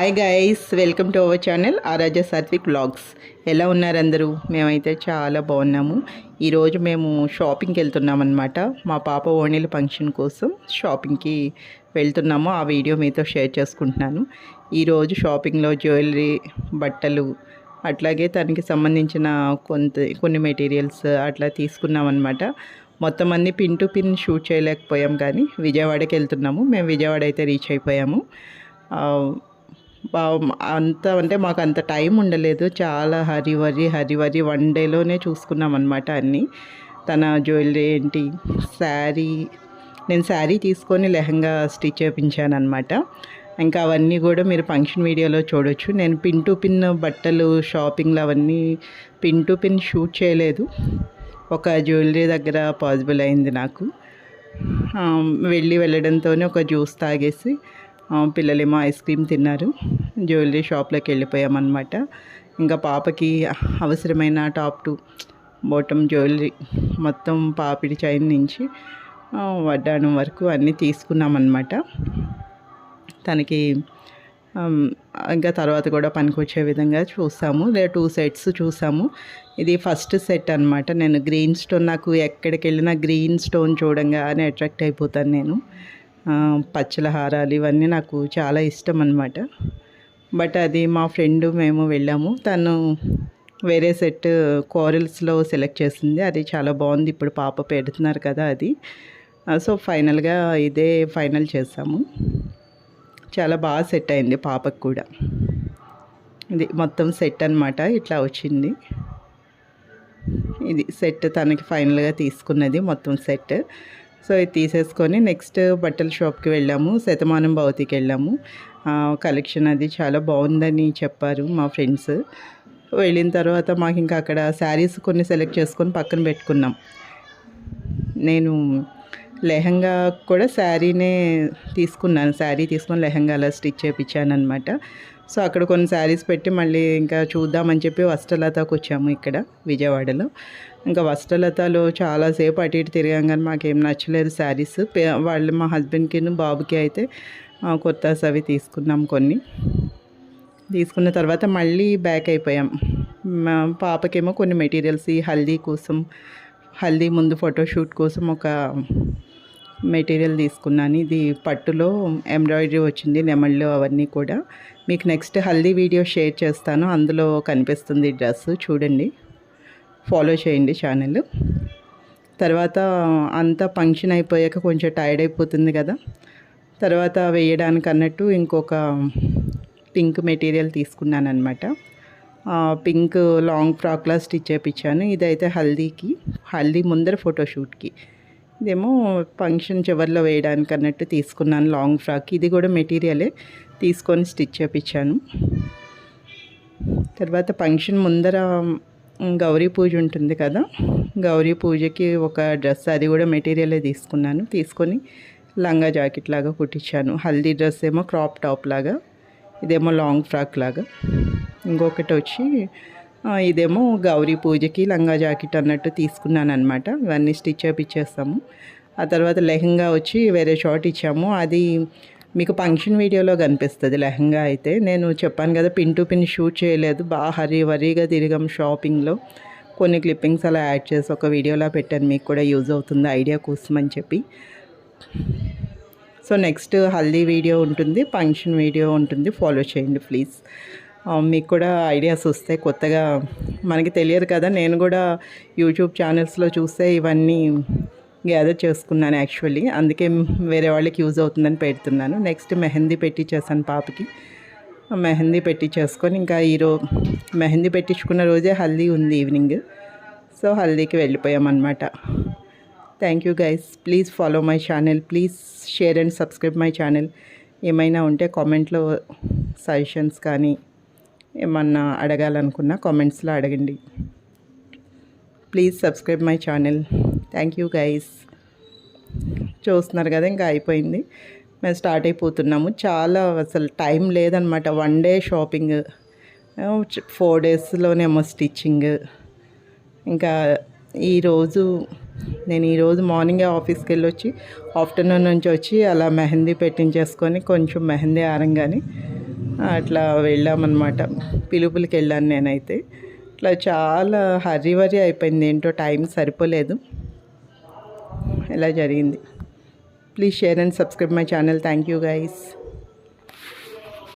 Hi guys welcome to our channel Aaradhya Satvik vlogs ఎలా ఉన్నారు అందరూ మేమైతే చాలా బాగున్నాము. ఈరోజు మేము షాపింగ్కి వెళ్తున్నామన్నమాట మా పాప ఓణీల ఫంక్షన్ కోసం షాపింగ్కి వెళ్తున్నాము. ఆ వీడియో మీతో షేర్ చేసుకుంటున్నాను. ఈరోజు షాపింగ్లో జ్యువెలరీ బట్టలు అట్లాగే తనకి సంబంధించిన కొంత కొన్ని మెటీరియల్స్ అట్లా తీసుకున్నాం అనమాట మొత్తం అన్ని పిన్ టు పిన్ షూట్ చేయలేకపోయాం కానీ విజయవాడకి వెళ్తున్నాము. మేము విజయవాడ అయితే రీచ్ అయిపోయాము. అంత అంటే మాకు అంత టైం ఉండలేదు. చాలా హరి వరి హరి వరి వన్ డేలోనే చూసుకున్నాం అనమాట అన్నీ. తన జ్యువెలరీ ఏంటి? శారీ నేను శారీ తీసుకొని లెహంగా స్టిచ్ చేయించాను అనమాట ఇంకా అవన్నీ కూడా మీరు ఫంక్షన్ వీడియోలో చూడొచ్చు. నేను పిన్ టు పిన్ బట్టలు షాపింగ్లు అవన్నీ పిన్ టు పిన్ షూట్ చేయలేదు. ఒక జ్యువెలరీ దగ్గర పాసిబుల్ అయింది నాకు. వెళ్ళి వెళ్ళడంతోనే ఒక జ్యూస్ తాగేసి పిల్లలేమో ఐస్ క్రీమ్ తిన్నారు. జ్యువెలరీ షాప్లోకి వెళ్ళిపోయామన్నమాట. ఇంకా పాపకి అవసరమైన టాప్ టు బాటమ్ జ్యువెలరీ మొత్తం పాపిడి చైన్ నుంచి ఆ, వడ్డాణం వరకు అన్నీ తీసుకున్నామన్నమాట. తనకి ఇంకా తర్వాత కూడా పనికొచ్చే విధంగా చూసాము లేదా టూ సెట్స్ చూసాము. ఇది ఫస్ట్ సెట్ అనమాట నేను గ్రీన్ స్టోన్ నాకు ఎక్కడికి వెళ్ళినా గ్రీన్ స్టోన్ చూడంగానే అట్రాక్ట్ అయిపోతాను నేను. పచ్చల హారాలు ఇవన్నీ నాకు చాలా ఇష్టం అనమాట బట్ అది మా ఫ్రెండ్ మేము వెళ్ళాము. తను వేరే సెట్ కోరల్స్లో సెలెక్ట్ చేసింది. అది చాలా బాగుంది. ఇప్పుడు పాప పెడుతున్నారు కదా అది. సో ఫైనల్గా ఇదే ఫైనల్ చేసాము. చాలా బాగా సెట్ అయింది పాపకు కూడా. ఇది మొత్తం సెట్ అన్నమాట. ఇట్లా వచ్చింది. ఇది సెట్ తనకి ఫైనల్గా తీసుకున్నది మొత్తం సెట్. సో ఇది తీసేసుకొని నెక్స్ట్ బట్టల షాప్కి వెళ్ళాము శతమానం భవతికి వెళ్ళాము. కలెక్షన్ అది చాలా బాగుందని చెప్పారు మా ఫ్రెండ్స్. వెళ్ళిన తర్వాత మాకు ఇంకా అక్కడ శారీస్ కొన్ని సెలెక్ట్ చేసుకొని పక్కన పెట్టుకున్నాం. నేను లెహంగా కూడా శారీనే తీసుకున్నాను. శారీ తీసుకొని లెహంగా అలా స్టిచ్ చేయించాను అనమాట సో అక్కడ కొన్ని శారీస్ పెట్టి మళ్ళీ ఇంకా చూద్దామని చెప్పి వస్త్రలతకు వచ్చాము ఇక్కడ విజయవాడలో. ఇంకా వస్త్రలతలో చాలాసేపు అటు ఇటు తిరిగాం కానీ మాకేం నచ్చలేదు శారీస్. వాళ్ళు మా హస్బెండ్కి బాబుకి అయితే ఆ, కొత్త అవి తీసుకున్నాం కొన్ని. తీసుకున్న తర్వాత మళ్ళీ బ్యాక్ అయిపోయాం. మా పాపకేమో కొన్ని మెటీరియల్స్ ఈ హల్దీ కోసం హల్దీ ముందు ఫోటోషూట్ కోసం ఒక మెటీరియల్ తీసుకున్నాను. ఇది పట్టులో ఎంబ్రాయిడరీ వచ్చింది నెమళ్ళు అవన్నీ కూడా. మీకు నెక్స్ట్ హల్దీ వీడియో షేర్ చేస్తాను. అందులో కనిపిస్తుంది డ్రెస్. చూడండి. ఫాలో చేయండి ఛానల్. తర్వాత అంతా ఫంక్షన్ అయిపోయాక కొంచెం టైర్డ్ అయిపోతుంది కదా. తర్వాత వేయడానికి అన్నట్టు ఇంకొక పింక్ మెటీరియల్ తీసుకున్నాను అనమాట పింక్ లాంగ్ ఫ్రాక్లా స్టిచ్ చేయించాను ఇదైతే హల్దీకి హల్దీ ముందర ఫోటోషూట్కి ఇదేమో ఫంక్షన్ చివరిలో వేయడానికి అన్నట్టు తీసుకున్నాను లాంగ్ ఫ్రాక్. ఇది కూడా మెటీరియలే తీసుకొని స్టిచ్ చేయించాను తర్వాత ఫంక్షన్ ముందర గౌరీ పూజ ఉంటుంది కదా గౌరీ పూజకి ఒక డ్రెస్ అది కూడా మెటీరియలే తీసుకున్నాను. తీసుకొని లంగా జాకెట్ లాగా కుట్టించాను హల్దీ డ్రెస్ ఏమో క్రాప్ టాప్ లాగా ఇదేమో లాంగ్ ఫ్రాక్ లాగా. ఇంకొకటి వచ్చి ఇదేమో గౌరీ పూజకి లంగా జాకెట్ అన్నట్టు తీసుకున్నాను అనమాట ఇవన్నీ స్టిచ్ చేపించేస్తాము ఆ తర్వాత లెహంగా వచ్చి వేరే షార్ట్ ఇచ్చాము. అది మీకు ఫంక్షన్ వీడియోలో కనిపిస్తుంది లెహంగా అయితే. నేను చెప్పాను కదా పిన్ టు పిన్ షూట్ చేయలేదు. బాగా హరీ వరీగా తిరిగాం షాపింగ్లో. కొన్ని క్లిప్పింగ్స్ అలా యాడ్ చేసి ఒక వీడియోలా పెట్టాను. మీకు కూడా యూజ్ అవుతుంది ఐడియా కోసం అని చెప్పి. సో నెక్స్ట్ హల్దీ వీడియో ఉంటుంది ఫంక్షన్ వీడియో ఉంటుంది. ఫాలో చేయండి ప్లీజ్. మీకు కూడా ఐడియాస్ వస్తాయి కొత్తగా మనకి తెలియదు కదా నేను కూడా యూట్యూబ్ ఛానల్స్లో చూస్తే ఇవన్నీ గ్యాదర్ చేసుకున్నాను యాక్చువల్లీ అందుకే వేరే వాళ్ళకి యూజ్ అవుతుందని పెడుతున్నాను. నెక్స్ట్ మెహందీ పెట్టించేసాను పాపకి. మెహందీ పెట్టి చేసుకొని ఇంకా ఈరోజు మెహందీ పెట్టించుకున్న రోజే హల్దీ ఉంది ఈవినింగ్ సో హల్దీకి వెళ్ళిపోయామన్నమాట. Thank you guys please follow my channel please share and subscribe my channel ఏమైనా ఉంటే కామెంట్లో సజెషన్స్ కానీ ఏమన్నా అడగాలనుకున్నా కామెంట్స్లో అడగండి. Please subscribe my channel. Thank you guys. చూస్తున్నారు కదా ఇంకా అయిపోయింది. మేము స్టార్ట్ అయిపోతున్నాము. చాలా అసలు టైం లేదనమాట. One day shopping. ఫోర్ డేస్లోనేమో స్టిచ్చింగ్. ఇంకా ఈరోజు నేను ఈరోజు మార్నింగే ఆఫీస్కి వెళ్ళి వచ్చి ఆఫ్టర్నూన్ నుంచి వచ్చి అలా మెహందీ పెట్టించేసుకొని కొంచెం మెహందీ ఆరంగానే అట్లా వెళ్ళామన్నమాట. పిలుపులకి వెళ్ళాను నేనైతే. ఇట్లా చాలా హరీ అయిపోయింది. ఏంటో టైం సరిపోలేదు. ఇలా జరిగింది? Please share and subscribe my channel. Thank you guys